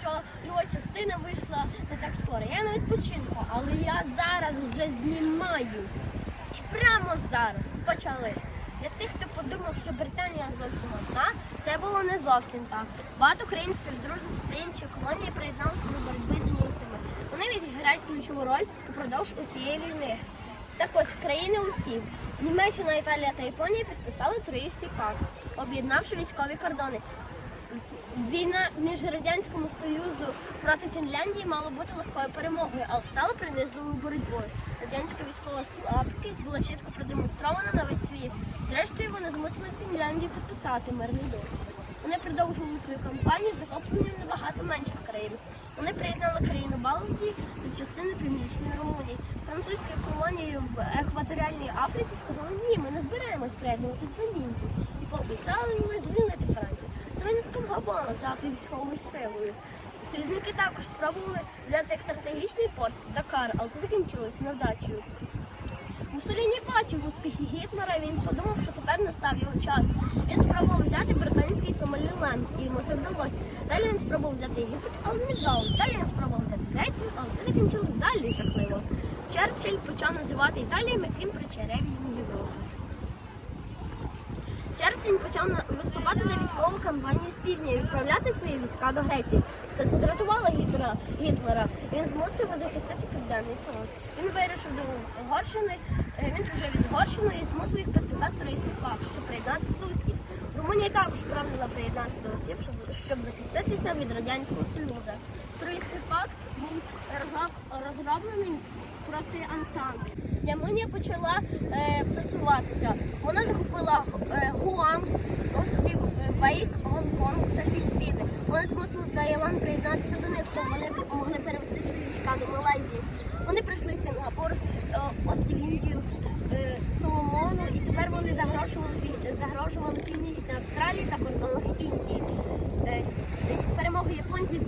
що друга частина вийшла не так скоро. Я на відпочинку, але я зараз вже знімаю. І прямо зараз почали. Для тих, хто подумав, що Британія зовсім одна, це було не зовсім так. Багато країн співдружних та інші колонії приєдналися до боротьби з німцями. Вони відіграють ключову роль упродовж усієї війни. Так ось країни усі Німеччина, Італія та Японія підписали Троїстий пакт, об'єднавши військові кордони. Війна між радянському союзу проти Фінляндії мала бути легкою перемогою, але стала принизливою боротьбою. Радянська військова слабкість була чітко продемонстрована на весь світ. Зрештою, вони змусили Фінляндію підписати мирний договір. Вони продовжували свою кампанію з захопленням набагато менших країн. Вони приєднали країну Балтії до частини Північної Румунії. Французькі колонії в екваторіальній Африці сказали, ні, ми не збираємось приєднуватись до німців і пообіцяли звільнити Францію. Винятком Габона взяти військовою силою. Союзники також спробували взяти як стратегічний порт Дакар, але це закінчилось невдачею. Муссоліні бачив успіхи Гітлера, він подумав, що тепер настав його час. Він спробував взяти британський Сомаліленд, і йому це вдалося. Далі він спробував взяти Єгипет, але не вдало. Далі він спробував взяти Грецію, але це закінчилось далі жахливо. Черчилль почав називати Італію м'яким причерев'ям Європи. Черчилль почав виступати за військову кампанію з півдня і відправляти свої війська до Греції. Це зрятувало Гітлера. Гітлера. Він змусив захистити південний фронт. Він вирішив до Угорщини, е, він прожив із Угорщиною і змусив їх підписати туристний пакт, щоб приєднатися до осіб. Румунія також прагнула приєднатися до осіб, щоб, захиститися від Радянського Союзу. Туристський пакт був розроблений проти Антанти. Ямонія почала е, просуватися. Вона захопила е, Гуам, острів е, Вейк, Гонконг та Філіппіни. Вони змусили Таїланд приєднатися до них, щоб вони могли перевести свої війська до Малайзії. Вони пройшли Сінгапур, е, острів Індію, е, Соломону, і тепер вони загрожували, загрожували Північній Австралії та кордонах Індії. Е, Перемоги японців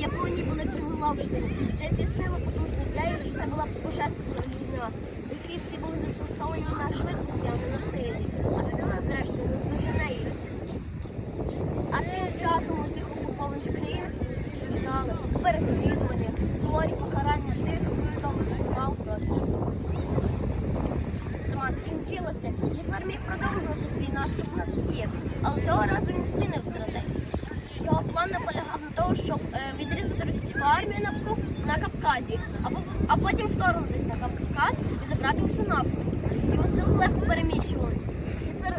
Японії були приголомшені. Це здійснило потужну ідею, що це була божественна війна, в якій всі були застосовані на швидкості, а не на силі. А сила, зрештою, не здожене їх. А тим часом у цих окупованих країнах люди страждали переслідування, суворі покарання тих, хто виступав проти. Зима закінчилася. Гітлер міг продовжувати свій наступ на схід, але цього разу він змінив стратегію. Його план наполягав на тому, щоб е, відрізати російську армію на, Кавказі, а, а потім вторгнутися на Кавказ і забрати усю нафту. Його сили легко переміщувалися. Гітлер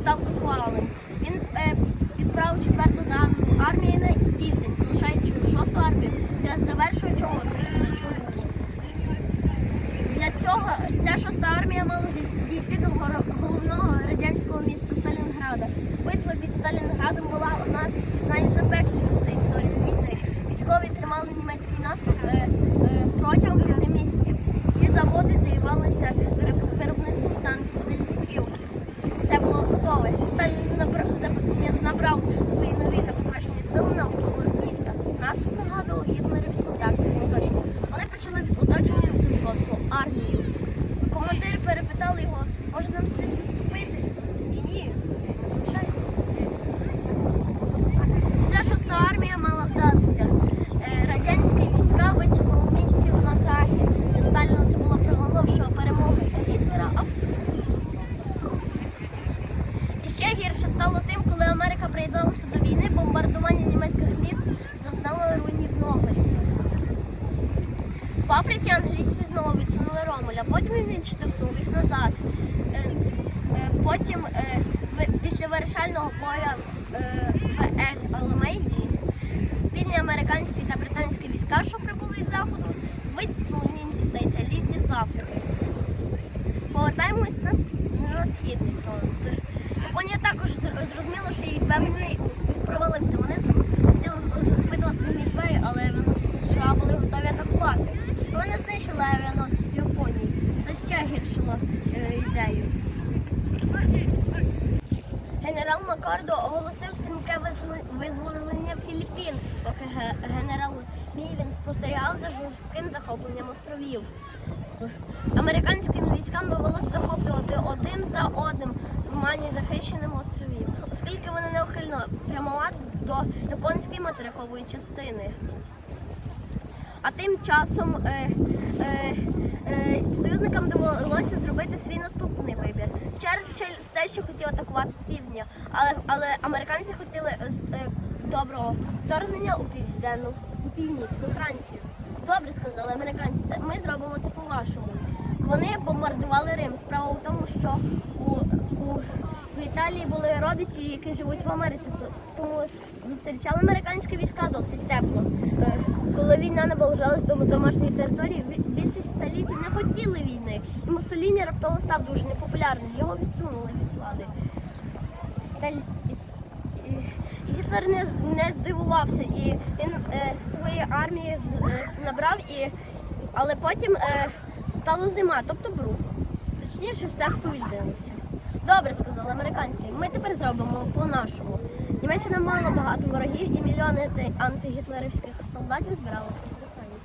став захваленим. Він е, відправив четверту дану армію на південь, залишаючи шосту армію для завершуючого оточуючого руху. Для цього вся шоста армія мала зі- дійти до горо- головного радянського міста Сталінграда. Битва під Сталінградом була одна з найзапекліших за історію війни. Військові тримали німецький наступ е, е, протягом п'яти місяців. Ці заводи займалися вироб- виробництвом танків та літаків. Все було готове. Сталін набрав, свої нові та покращені сили навколо міста. Наступ нагадував гітлерівську тактику оточення. Вони почали оточувати всю шосту армію. Командири перепитали його, може нам слід відступити? Ні, ні, ми залишаємось. Вся шоста армія мала здатися. Е, Радянські війська витіснили німців на захід. Для Сталіна це була приголомшова перемога для Гітлера абсолютно. І ще гірше стало тим, коли Америка до війни, бомбардування німецьких міст зазнало руйнівного. В Африці англійці знову відсунули Ромеля, потім він відштовхнув їх назад. Е, е, Потім, е, після вирішального бою е, в Ель-Аламейді, спільні американські та британські війська, що прибули з заходу, витіснили німців та італійців з Африки. Повертаємось на, на східний фронт. Японія також зр- зрозуміла, що її певний успіх провалився. Вони хотіли з- захопити острів Мідвей, але США були готові атакувати. Вони знищили авіаносець Японії. Це ще гіршило е, ідею. Генерал Макардо оголосив стрімке визволення Філіппін, поки ге- генерал Мівін спостерігав за жорстким захопленням островів. Американським військам довелося захоплювати один за одним мані захищеним островів оскільки вони неухильно прямували до японської материкової частини. А тим часом е, е, е, союзникам довелося зробити свій наступний вибір. Черчилль все ще хотів атакувати з півдня, але, але американці хотіли е, е, доброго вторгнення у південну північну Францію. Добре сказали американці, ми зробимо це по-вашому. Вони бомбардували Рим. Справа у тому, що у, у, в Італії були родичі, які живуть в Америці, тому зустрічали американські війська досить тепло. Е, Коли війна наближалась до домашньої території, більшість італійців не хотіли війни, і Муссоліні раптово став дуже непопулярним. Його відсунули від влади. Гітлер не, не здивувався і він е, свої армії з, е, набрав, і, але потім е, стала зима, тобто бруд. Точніше, все сповільнилося. Добре, сказали американці. Ми тепер зробимо по-нашому. Німеччина мала багато ворогів і мільйони антигітлерівських солдатів збиралися в Британії.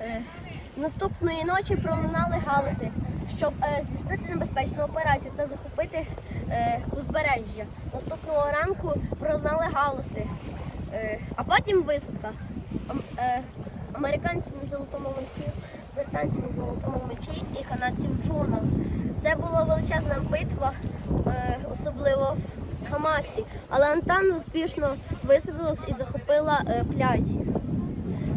Е, Наступної ночі пролунали галаси, щоб е, здійснити небезпечну операцію та захопити е, узбережжя. Наступного ранку пролунали галаси, е, а потім висадка. Ам- американці на золотому мечі, британці на золотому мечі і канадці в. Це була величезна битва, особливо в Хамасі, але Антан успішно висадилась і захопила пляжі.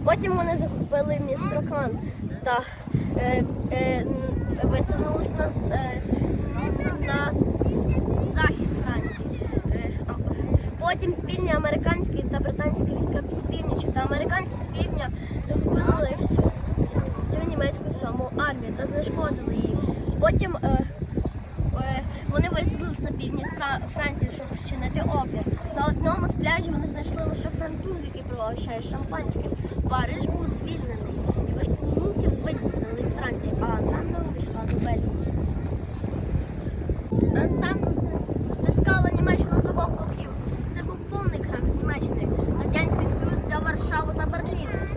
Потім вони захопили містрокан та е, е, на, е, на з- захід Франції. Е, потім спільні американські та британські війська з північі та американці з півдня захопили всю, всю німецьку сьому армію та знешкодили її. Потім е, е, вони висадились на півдні Франції, щоб вчинити опір. На одному з пляжів вони знайшли лише француз, який пригощає шампанське. Париж був звільнений. І ви- витіснили з Франції, а Антанта увійшла до Бельгії. Berlin.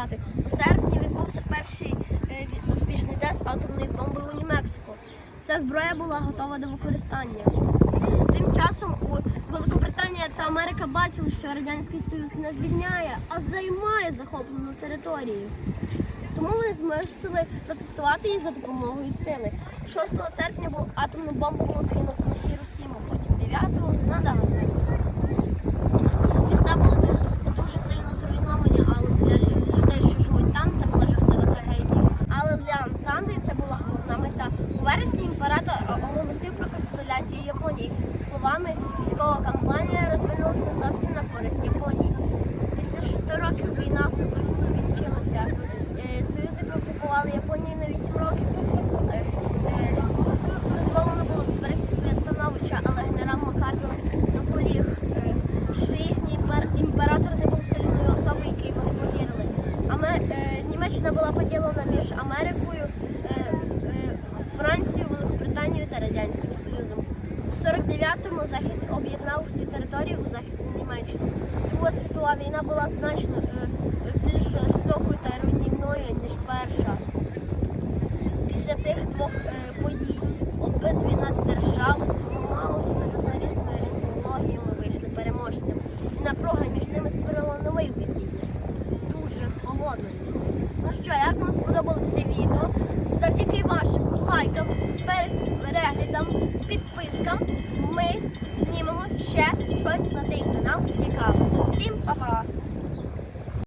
Капітулювати. У серпні відбувся перший е, успішний тест атомної бомби у Нью-Мексико. Ця зброя була готова до використання. Тим часом у Великобританія та Америка бачили, що Радянський Союз не звільняє, а займає захоплену територію. Тому вони змусили протестувати їх за допомогою сили. 6 серпня атомну бомбу було скинуто на Хіросіму, потім 9-го на Нагасакі. Міста були дуже, 9-му Захід об'єднав всі території у Західній Німеччині. Друга світова війна була значно е, більш жорстокою та руйнівною, ніж перша. Після цих двох е, подій обидві наддержави з двома абсолютно різними технологіями вийшли переможцями. Напруга між ними створила новий вихід. Дуже холодний. Ну що, як